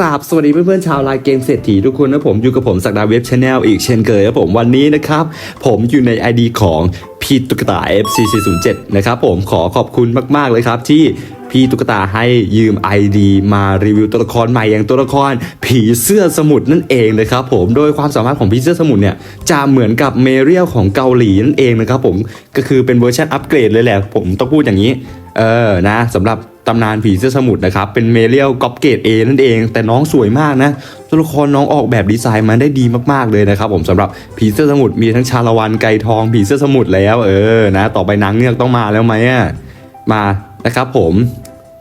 ราบสวัสดีเพื่อนๆชาวไลน์เกมเศรษฐีทุกคนนะผมอยู่กับผมสักดาเว็บชาแนลอีกเช่นเคยครับผมวันนี้นะครับ ผมอยู่ใน ID ของพี่ตุ๊กตา FC407 นะครับผมขอขอบคุณมากๆเลยครับที่พี่ตุ๊กตาให้ยืม ID มารีวิวตัวละครใหม่อย่างตัวละคร ผีเสื้อสมุทรนั่นเองนะครับผมโดยความสามารถของผีเสื้อสมุทรเนี่ยจะเหมือนกับเมเรียลของเกาหลีนั่นเองนะครับผมก็คือเป็นเวอร์ชันอัปเกรดเลยแหละผมต้องพูดอย่างนี้เออนะสำหรับ ตำนานผีเสื้อสมุทรนะครับ เป็นเมเรียลกอปเกตเอนั่นเอง แต่น้องสวยมากนะ ตัวละครน้องออกแบบดีไซน์มาได้ดีมากๆเลยนะครับผมสำหรับผีเสื้อสมุทรมีทั้งชาละวันไก่ทองผีเสื้อสมุทรแล้วเออนะ ต่อไปนางเงือกต้องมาแล้วไหมอะมานะครับผม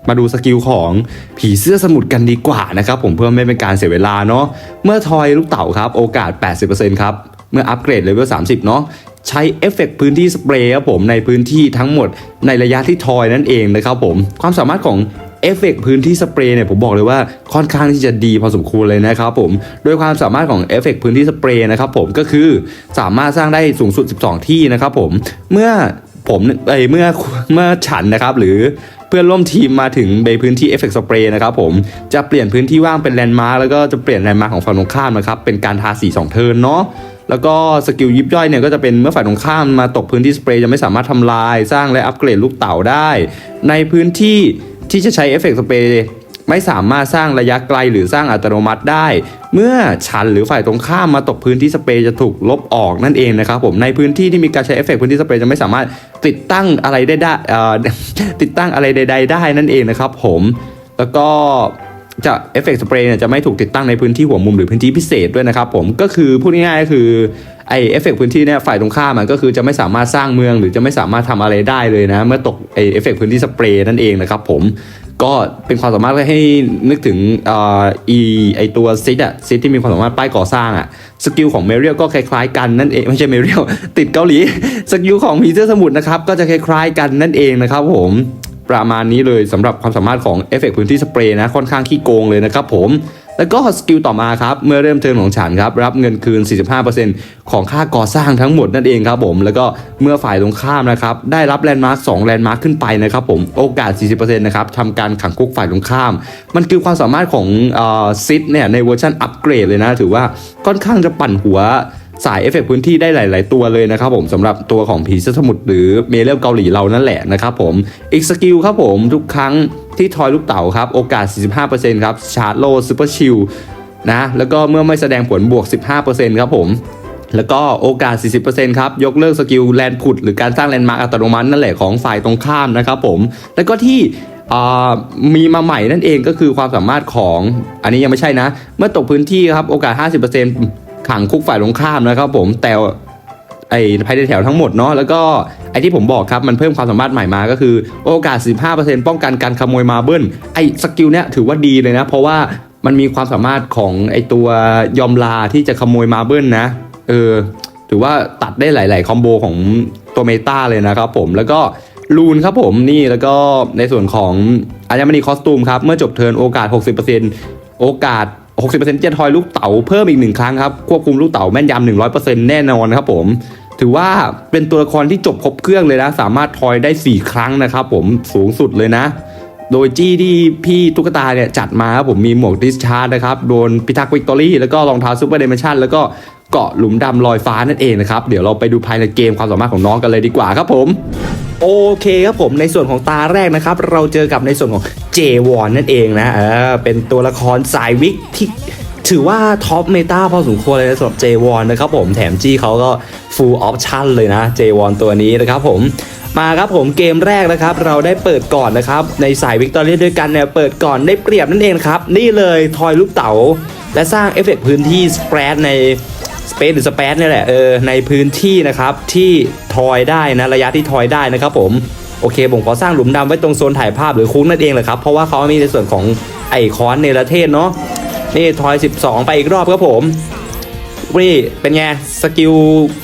มาดูสกิลของผีเสื้อสมุทรกันดีกว่านะครับผมเพื่อไม่เป็นการเสียเวลาเนาะเมื่อทอยลูกเต๋าครับโอกาส 80%ครับเมื่ออัปเกรดเลเวล30 เนาะ ใช้เอฟเฟกต์พื้นที่สเปรย์ครับผมในพื้นที่ทั้งหมดในระยะที่ทอยนั่นเองนะครับผมความสามารถของเอฟเฟกต์พื้นที่สเปรย์เนี่ยผมบอกเลยว่าค่อนข้างที่จะดีพอสมควรเลยนะครับผมโดยความสามารถของเอฟเฟกต์พื้นที่สเปรย์นะครับผมก็คือสามารถสร้างได้สูงสุด 12 ที่นะครับผมเมื่อผมเอ้เมื่อเมื่อฉันนะครับหรือเพื่อนร่วมทีมมาถึงในพื้นที่เอฟเฟกต์สเปรย์นะครับผมจะเปลี่ยนพื้นที่ว่างเป็นแลนด์มาร์กแล้วก็จะเปลี่ยนแลนด์มาร์กของฝั่งตรงข้ามนะครับเป็นการทาสี2เทิร์นเนาะ แล้วก็สกิลยิบย่อยเนี่ยก็จะเป็นเมื่อฝ่ายตรงข้ามมาตกพื้นที่สเปรย์จะไม่สามารถทำลาย สร้างและอัปเกรดลูกเต๋าได้ ในพื้นที่ที่จะใช้เอฟเฟกต์สเปรย์ไม่สามารถสร้างระยะไกลหรือสร้างอัตโนมัติได้ เมื่อฉันหรือฝ่ายตรงข้ามมาตกพื้นที่สเปรย์จะถูกลบออกนั่นเองนะครับผมในพื้นที่ที่มีการใช้เอฟเฟกต์พื้นที่สเปรย์จะไม่สามารถติดตั้งอะไรได้ได้ติดตั้งอะไรใด ๆ ได้นั่นเองนะครับผมแล้วก็ จะเอฟเฟกต์สเปรย์เนี่ยจะไม่ถูกติดตั้งในพื้นที่หัวมุมหรือพื้นที่พิเศษด้วยนะครับผมก็คือพูดง่ายๆก็คือไอเอฟเฟกต์พื้นที่เนี่ยฝ่ายตรงข้ามมันก็คือจะไม่สามารถสร้างเมืองหรือจะไม่สามารถทำอะไรได้เลยนะ เมื่อตกไอเอฟเฟกต์พื้นที่สเปรย์นั่นเองนะครับผมก็เป็นความสามารถให้นึกถึงอีไอตัวซิดอะซิดที่มีความสามารถป้ายก่อสร้างอะสกิลของเมเรียลก็คล้ายๆกันนั่นเองไม่ใช่เมเรียลติดเกาหลีสกิลของผีเสื้อสมุทรนะครับก็จะคล้ายๆกันนั่นเองนะครับผม ประมาณนี้เลยสำหรับความสามารถของเอฟเฟกต์พื้นที่สเปรย์นะค่อนข้างขี้โกงเลยนะครับผมแล้วก็สกิลต่อมาครับ เมื่อเริ่มเทิร์นของฉันครับ รับเงินคืน 45%ของค่าก่อสร้างทั้งหมดนั่นเองครับผม แล้วก็เมื่อฝ่ายตรงข้ามนะครับ ได้รับแลนด์มาร์ค2แลนด์มาร์คขึ้นไปนะครับผม โอกาส 40%นะครับทำการขังคุกฝ่ายตรงข้าม มันคือความสามารถของซิดเนี่ยในเวอร์ชันอัปเกรดเลยนะ ถือว่าค่อนข้างจะปั่นหัว สายเอฟเฟกต์พื้นที่ได้หลาย ๆ ตัวเลยนะครับผมสำหรับตัวของผีเสื้อสมุทรหรือเมเลลเกาหลีเรานั่นแหละนะครับผมอีกสกิลครับผมทุกครั้งที่ทอยลูกเต๋าครับ โอกาส 45%ครับชาร์จโลซูเปอร์ชิลนะแล้วก็เมื่อไม่แสดงผลบวก 15%ครับผมแล้วก็โอกาส 40%ครับ ยกเลิกสกิลแลนด์ผุดหรือการสร้างแลนด์มาร์กอัตโนมัตินั่นแหละของฝ่ายตรงข้ามนะครับผม แล้วก็ที่มีมาใหม่นั่นเองก็คือความสามารถของ อันนี้ยังไม่ใช่นะ เมื่อตกพื้นที่ครับ โอกาส 50% ขังคุกฝ่ายตรงข้ามนะครับผมแต่ไอ้ภายในแถวทั้งหมดเนาะแล้วก็ไอ้ที่ผมบอกครับมันเพิ่มความสามารถใหม่มาก็คือ โอกาส 15%ป้องกันการขโมยมาเบิลไอ้สกิลเนี้ยถือว่าดีเลยนะ เพราะว่ามันมีความสามารถของไอ้ตัวยอมลาที่จะขโมยมาเบิลนะเออถือว่าตัดได้หลาย ๆ คอมโบของตัวเมตาเลยนะครับผมแล้วก็ลูนครับผมนี่แล้วก็ในส่วนของอัญมณีคอสตูมครับ เมื่อจบเทิร์นโอกาส 60%โอกาส 60%จะทอยลูกเต๋าเพิ่มอีกหนึ่งครั้งครับ ควบคุมลูกเต๋าแม่นยำ100%แน่นอนครับผมถือว่าเป็นตัวละครที่จบครบเครื่องเลยนะ สามารถทอยได้ 4 ครั้งนะครับผมสูงสุดเลยนะ โดยจี้ที่พี่ตุ๊กตาเนี่ยจัดมาครับผมมีหมวกดิสชาร์ดนะครับ โดนพิทักษ์วิกตอรี่แล้วก็รองเท้าซูเปอร์เดเมชันแล้วก็ เกาะหลุมดำลอยฟ้านั่นเองนะครับ เดี๋ยวเราไปดูภายในเกมความสามารถของน้องกันเลยดีกว่าครับผมโอเคครับผมในส่วนของตาแรกนะครับ เราเจอกับในส่วนของเจวอนนั่นเองนะเออเป็นตัวละครสายวิกที่ถือว่าท็อปเมตาพอสมควรเลยนะสำหรับเจวอนนะครับผมแถมจี้เขาก็ full option เลยนะเจวอนตัวนี้นะครับผมมาครับผมเกมแรกนะครับ เราได้เปิดก่อนนะครับ ในสายวิกตอเรียด้วยกันเนี่ยเปิดก่อนได้เปรียบนั่นเองครับ นี่เลยทอยลูกเต๋าและสร้างเอฟเฟกต์พื้นที่สเปรดใน สเปซหรือสเปซนี่ยแหละเออในพื้นที่นะครับที่ทอยได้นะระยะที่ทอยได้นะครับผมโอเคผมขอสร้างหลุมดำไว้ตรงโซนถ่ายภาพหรือคุ้งนั่นเองแหละครับ เพราะว่าเขามีในส่วนของไอคอนเนรเทศเนาะนี่ทอย 12 ไปอีกรอบครับผมนี่เป็นไงสกิล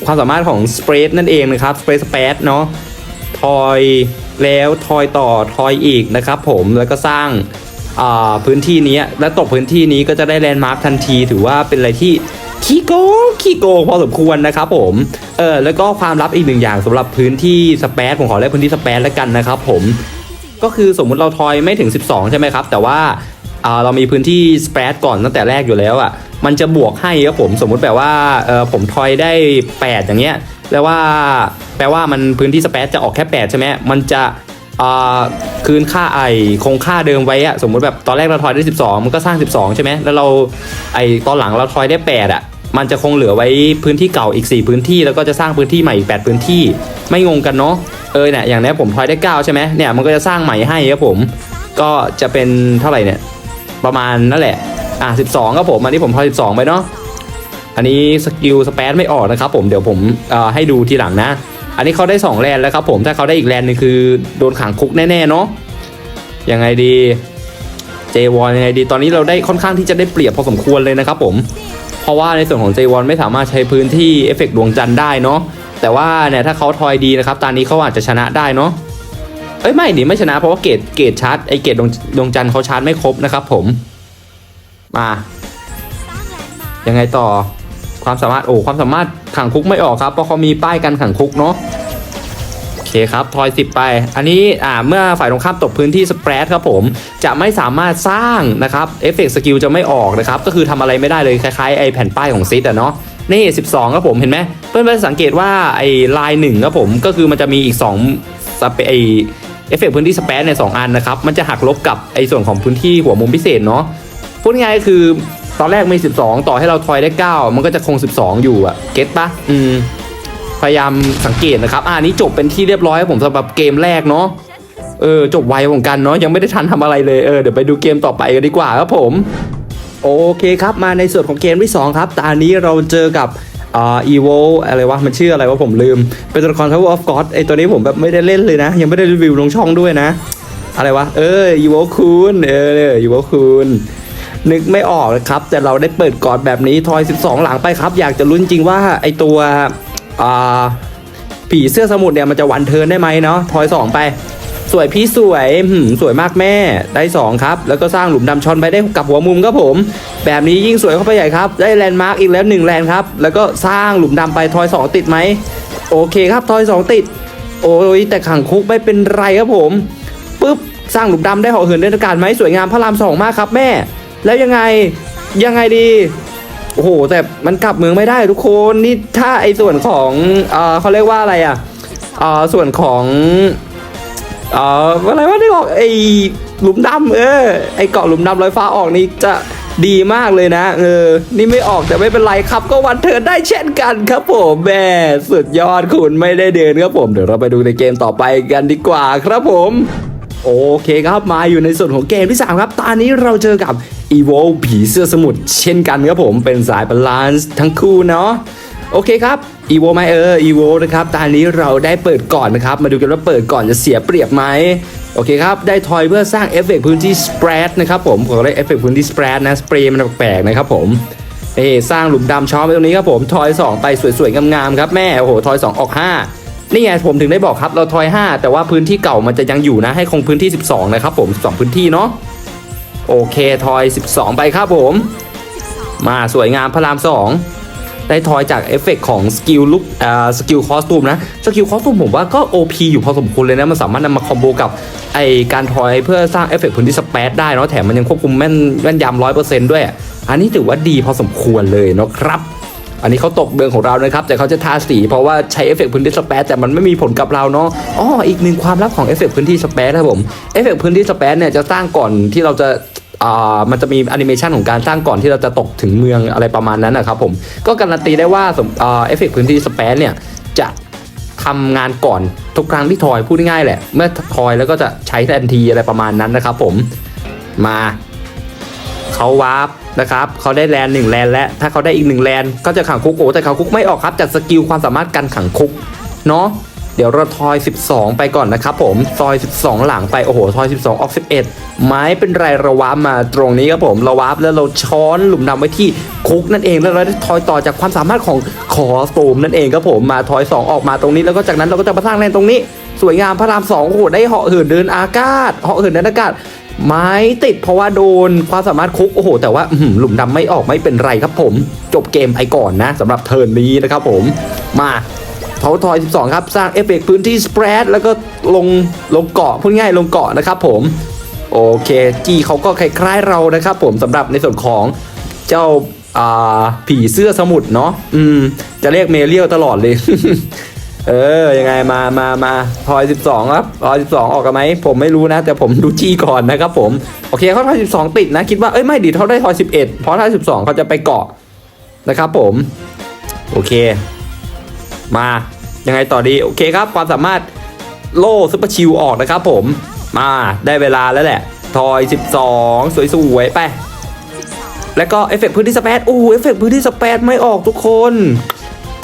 ความสามารถของสเปรดนั่นเองนะครับสเปรดสเปดเนาะทอยแล้วทอยต่อทอยอีกนะครับผมแล้วก็สร้างพื้นที่นี้และตกพื้นที่นี้ก็จะได้แลนด์มาร์คทันที ถือว่าเป็นอะไรที่ ขี้โกงขี้โกงพอสมควรนะครับผมเออแล้วก็ความลับอีกหนึ่งอย่างสำหรับพื้นที่สเปซผมขอเรียกพื้นที่สเปซแล้วกันนะครับผมก็คือสมมุติเราทอยไม่ถึง 12 ใช่ไหมครับ แต่ว่าอ่าเรามีพื้นที่สเปรดก่อนตั้งแต่แรกอยู่แล้วอะ มันจะบวกให้ครับผมสมมุติแบบว่าเออผมทอยได้ 8 อย่างเงี้ยแปลว่า แปลว่ามันพื้นที่สเปรดจะออกแค่ 8 ใช่ไหมมันจะอ่าคืนค่าไอคงค่าเดิมไว้อะสมมุติแบบตอนแรกเราทอยได้ 12 มันก็สร้าง 12 ใช่ไหมแล้วเราไอตอนหลังเราทอยได้ 8อะ มันจะคงเหลือไว้พื้นที่เก่าอีก 4 พื้นที่แล้วก็จะสร้างพื้นที่ใหม่อีก 8 พื้นที่ ไม่งงกันเนาะเออเนี่ยอย่างนี้ผมทอยได้ 9 ใช่ไหมเนี่ยมันก็จะสร้างใหม่ให้ครับผมก็จะเป็นเท่าไหร่เนี่ยประมาณนั่นแหละอะ12ครับผมอันนี้ผมทอย12 ไปเนาะอันนี้สกิลสเปซไม่ออกนะครับผมเดี๋ยวผมเอ่อให้ดูทีหลังนะ อันนี้เขาได้ 2 แลนแล้วครับผมถ้าเขาได้อีกแลนหนึงคือโดนขังคุกแน่ๆเนาะยังไงดีเจวอนยังไงดีตอนนี้เราได้ค่อนข้างที่จะได้เปรียบพอสมควรเลยนะครับผม เพราะว่าในส่วนของเจวอนไม่สามารถใช้พื้นที่เอฟเฟกต์ดวงจันทร์ได้เนาะแต่ว่าเนี่ยถ้าเขาทอยดีนะครับตอนนี้เขาอาจจะชนะได้เนาะเอ้ยไม่ดิไม่ชนะเพราะว่าเกรดเกรดชาร์จไอเกรดดวงดวงจันทร์เขาชาร์จไม่ครบนะครับผมมายังไงต่อความสามารถโอ้ความสามารถขังคุกไม่ออกครับเพราะเขามีป้ายกันขังคุกเนาะ เคครับทอยสิบไป อันนี้อ่าเมื่อฝ่ายตรงข้ามตกพื้นที่สเปรดครับผมจะไม่สามารถสร้างนะครับเอฟเฟกต์สกิลจะไม่ออกนะครับก็คือทำอะไรไม่ได้เลยคล้ายๆไอแผ่นป้ายของซิดอะเนาะนี่ 12 ครับผมเห็นไหมเพื่อนๆสังเกตว่าไอ้ลายหนึ่งครับผมก็คือมันจะมีอีก2สเปไอเอฟเฟกต์พื้นที่สเปรดในสองอันนะครับ มันจะหักลบกับไอส่วนของพื้นที่หัวมุมพิเศษเนาะพูดง่ายๆคือตอนแรกมี 12 ต่อให้เราทอยได้ 9 มันก็จะคง 12 อยู่อะเก็ตปะอืม พยายามสังเกตนะครับ อ่านี้จบเป็นที่เรียบร้อยครับผมสำหรับเกมแรกเนาะเออจบไวเหมือนกันเนาะยังไม่ได้ทันทำอะไรเลยเออเดี๋ยวไปดูเกมต่อไปกันดีกว่าครับผม โอเคครับมาในส่วนของเกมที่ 2 ครับตอนนี้เราเจอกับอ่า evo อะไรวะมันชื่ออะไรวะผมลืม เป็นตัวละคร Tower of God ไอตัวนี้ผมแบบไม่ได้เล่นเลยนะ ยังไม่ได้รีวิวลงช่องด้วยนะ อะไรวะเออ evo คูณเออ evo คูณนึกไม่ออกนะครับ แต่เราได้เปิดกอนแบบนี้ทอย 12 หลังไปครับ อยากจะลุ้นจริงว่าไอตัว อ่าผีเสื้อสมุทรเนี่ยมันจะวันเทินได้ไหมเนาะทอย2ไป สวยพี่สวยหืมสวยมากแม่ได้2ครับ แล้วก็สร้างหลุมดำชอนไปได้กับหัวมุมครับผม แบบนี้ยิ่งสวยเข้าไปใหญ่ครับ ได้แลนด์มาร์กอีกแล้ว1แลนด์ครับ แล้วก็สร้างหลุมดำไปทอย2ติดไหมโอเคครับทอย2ติด โอ้ยแต่ขังคุกไม่เป็นไรครับผมปุ๊บสร้างหลุมดำได้หาะเหินเดินอากาศไหมสวยงามพระรามสองมากครับแม่ แล้วยังไงยังไงดี โอ้โห แต่มันกลับเมืองไม่ได้ทุกคนนี่ถ้าไอ้ส่วนของเออเขาเรียกว่าอะไรอะเออส่วนของเอออะไรวะที่บอกไอ้หลุมดำเออไอ้เกาะหลุมดำลอยฟ้าออกนี่จะดีมากเลยนะเออ นี่ไม่ออกแต่ไม่เป็นไรครับ ก็วันเทิร์นได้เช่นกันครับผมแม่สุดยอดคุณไม่ได้เดินครับผม เดี๋ยวเราไปดูในเกมต่อไปกันดีกว่าครับผม โอเคครับมาอยู่ในส่วนของเกมที่ 3 ครับ ตอนนี้เราเจอกับ e v o ผีเสื้อสมุทรเช่นกันครับผมเป็นสายบาลานซ์ทั้งคู่เนาะโอเคครับ e v o ไหมเออ e v o นะครับตอนนี้เราได้เปิดก่อนนะครับ มาดูกันว่าเปิดก่อนจะเสียเปรียบไหมโอเคครับ ได้ทอยเพื่อสร้างเอฟเฟกต์พื้นที่สเปรดนะครับผมผมได้เอฟเฟกต์พื้นที่สเปรดนะสเปรย์มันแปลกๆนะครับผมเอสร้างหลุมดำช้อมไปตรงนี้ครับผมทอย 2 ไปสวยๆงามๆครับแม่โอ้โหทอย 2 ออก 5 นี่ไงผมถึงได้บอกครับเราทอย5 แต่ว่าพื้นที่เก่ามันจะยังอยู่นะให้คงพื้นที่ 12 นะครับผม12พื้นที่เนาะโอเคทอย 12 ไปครับผม มาสวยงามพระราม 2 ได้ทอยจากเอฟเฟกต์ของสกิลลุกอ่าสกิลคอสตูมนะสกิลคอสตูมผมว่าก็ OP อยู่พอสมควรเลยนะ มันสามารถนำมาคอมโบกับไอการทอยเพื่อสร้างเอฟเฟกต์พื้นที่สเปซได้เนาะแถมมันยังควบคุมแม่นแม่นยำร้อยเปอร์เซ็นต์ด้วย อันนี้ถือว่าดีพอสมควรเลยเนาะครับ อันนี้เขาตกเบืองของเรานะครับ แต่เขาจะทาสีเพราะว่าใช้เอฟเฟกต์พื้นที่สเปซแต่มันไม่มีผลกับเราเนาะอ๋ออีกหนึ่งความลับของเอฟเฟกต์พื้นที่สเปซครับผมเอฟเฟกต์พื้นที่สเปซเนี่ยจะสร้างก่อนที่เราจะมันจะมีแอนิเมชันของการสร้างก่อนที่เราจะตกถึงเมืองอะไรประมาณนั้นนะครับผมก็การันตีได้ว่าเอฟเฟกต์พื้นที่สเปซเนี่ยจะทำงานก่อนทุกครั้งที่ทอยพูดง่ายๆแหละ เมื่อทอยแล้วก็จะใช้ทันทีอะไรประมาณนั้นนะครับผมมา เขาวาร์ปนะครับเขาได้แลนหนึ่งแลนและถ้าเขาได้อีกหนึ่งแลนก็จะขังคุกโอ้แต่ขังคุกไม่ออกครับจากสกิลความสามารถการขังคุกเนาะเดี๋ยวเราทอย 12 ไปก่อนนะครับผมทอย 12 หลังไป โอ้โหทอย 12 ออก 11 ไม้เป็นไรเราวาร์ปมาตรงนี้ครับผมเราวาร์ปแล้วเราช้อนหลุมดำไว้ที่คุกนั่นเองแล้วเราได้ทอยต่อจากความสามารถของคอสตูมนั่นเองครับผมมาทอย 2 ออกมาตรงนี้ แล้วก็จากนั้นเราก็จะมาสร้างแลนตรงนี้ สวยงามพระรามสองโอ้โหได้เหาะเหินเดินอากาศเหาะเหินเดินอากาศ ไม้ติดเพราะว่าโดนความสามารถคุกโอ้โห แต่ว่าหลุมดำไม่ออกไม่เป็นไรครับผม จบเกมไปก่อนนะสำหรับเทิร์นนี้นะครับผมมาเผาทอย12 ครับ สร้างเอฟเฟกต์พื้นที่สเปรดแล้วก็ลงลงเกาะพูดง่ายลงเกาะนะครับผม โอเคจีเขาก็คล้ายๆเรานะครับผมสำหรับในส่วนของเจ้าผีเสื้อสมุทรเนาะอืมจะเรียกเมเรียลตลอดเลย เออ ยังไงมามามาพอย12ครับพอย12องอกกันไหม ผมไม่รู้นะ แต่ผมดูจี้ก่อนนะครับผม โอเคเขาทอย12ติดนะ คิดว่า เอ้ย ไม่ดีเขาได้ทอย11เอ็ดเพราะถ้า12เขาจะไปเกาะนะครับผม โอเค มา ยังไงต่อดี โอเคครับ ความสามารถโล่ซุปเปอร์ชิลออกนะครับผม มาได้เวลาแล้วแหละ ทอย 12 สวยๆไป แล้วก็เอฟเฟกต์พื้นที่สเปซโอ้เอฟเฟกต์พื้นที่สเปซไม่ออกทุกคน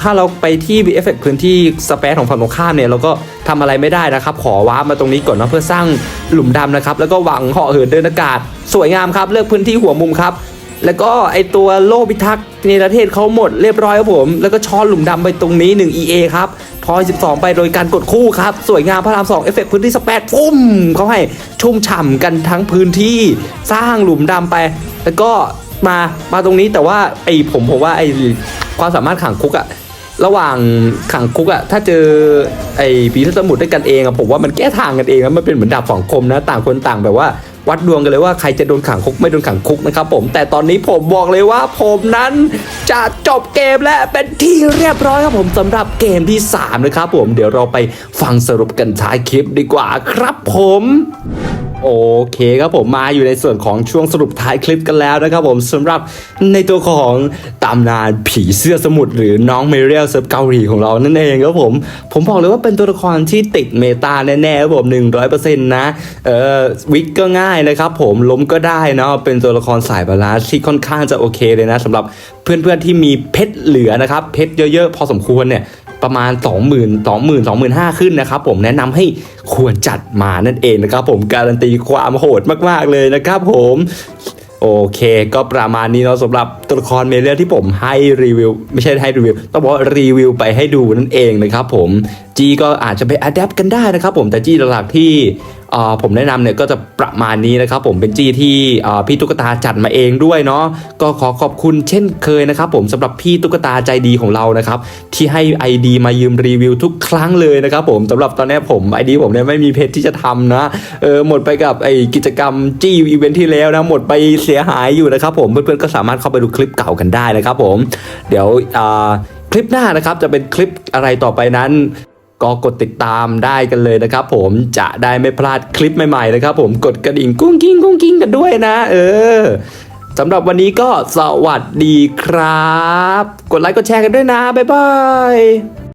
ถ้าเราไปที่เอฟเฟพื้นที่สเปซของฝั่งตรงข้ามเนี่ยเราก็ทำอะไรไม่ได้นะครับ ขอวาร์ปมาตรงนี้ก่อนนะเพื่อสร้างหลุมดำนะครับ แล้วก็หวังเหาะเหินเดินอากาศ สวยงามครับ เลือกพื้นที่หัวมุมครับ แล้วก็ไอตัวโลพิทักษ์ในประเทศเขาหมดเรียบร้อยครับผม แล้วก็ช้อนหลุมดำไปตรงนี้ 1 EA ครับทอย 12 ไปโดยการกดคู่ครับ สวยงามพระราม2เอฟเฟกต์พื้นที่สเปซปุ้มเขาให้ชุ่มฉ่ำกันทั้งพื้นที่สร้างหลุมดำไป แล้วก็มามาตรงนี้แต่ว่าไอผมผมว่าไอความสามารถขังคุกอะ ระหว่างขังคุกอะถ้าเจอไอ้ผีเสื้อสมุทรด้วยกันเองอะผมว่ามันแก้ทางกันเองนะมันเป็นเหมือนดาบสองคมนะต่างคนต่างแบบว่าวัดดวงกันเลยว่าใครจะโดนขังคุกไม่โดนขังคุกนะครับผมแต่ตอนนี้ผมบอกเลยว่าผมนั้นจะจบเกมและเป็นที่เรียบร้อยครับผมสำหรับเกมที่ 3 นะครับผมเดี๋ยวเราไปฟังสรุปกันท้ายคลิปดีกว่าครับผม โอเคครับผมมาอยู่ในส่วนของช่วงสรุปท้ายคลิปกันแล้วนะครับผมสำหรับในตัวของตำนานผีเสื้อสมุทรหรือน้องเมเรียลเซิร์ฟเกาหลีของเรานั่นเองครับผมผมบอกเลยว่าเป็นตัวละครที่ติดเมตาแน่ๆครับผม100%นะเออวิกก็ง่ายนะครับผมล้มก็ได้เนาะเป็นตัวละครสายบาลานซ์ที่ค่อนข้างจะโอเคเลยนะสำหรับเพื่อนๆที่มีเพชรเหลือนะครับเพชรเยอะๆ พอสมควรเนี่ย ประมาณ 20,000 20,000 2 5 0 0ขึ้นนะครับผมแนะนำให้ควรจัดมานั่นเองนะครับผมการันตีความโหดมากๆเลยนะครับผมโอเค ก็ประมาณนี้เนาะสำหรับตัวละครเมเลียที่ผมให้รีวิว ไม่ใช่ให้รีวิว ต้องบอกว่ารีวิวไปให้ดูนั่นเองนะครับผมจีก็อาจจะไปอัดแอปกันได้นะครับผมแต่จีหลักที่ ผมแนะนำเนี่ยก็จะประมาณนี้นะครับผมเป็นจี้ที่พี่ตุ๊กตาจัดมาเองด้วยเนาะก็ขอขอบคุณเช่นเคยนะครับผมสำหรับพี่ตุ๊กตาใจดีของเรานะครับที่ให้ ID มายืมรีวิวทุกครั้งเลยนะครับผมสำหรับตอนนี้ผม ID ผมเนี่ยไม่มีเพจที่จะทำนะเออหมดไปกับไอกิจกรรมจี้อีเวนท์ที่แล้วนะหมดไปเสียหายอยู่นะครับผมเพื่อนๆก็สามารถเข้าไปดูคลิปเก่ากันได้นะครับผมเดี๋ยวคลิปหน้านะครับจะเป็นคลิปอะไรต่อไปนั้น ก็กดติดตามได้กันเลยนะครับผมจะได้ไม่พลาดคลิปใหม่ๆนะครับผมกดกระดิ่งกุ้งกิ้งกุ้งกิ้งกันด้วยนะ เออสำหรับวันนี้ก็สวัสดีครับ กดไลค์กดแชร์กันด้วยนะ บ๊ายบาย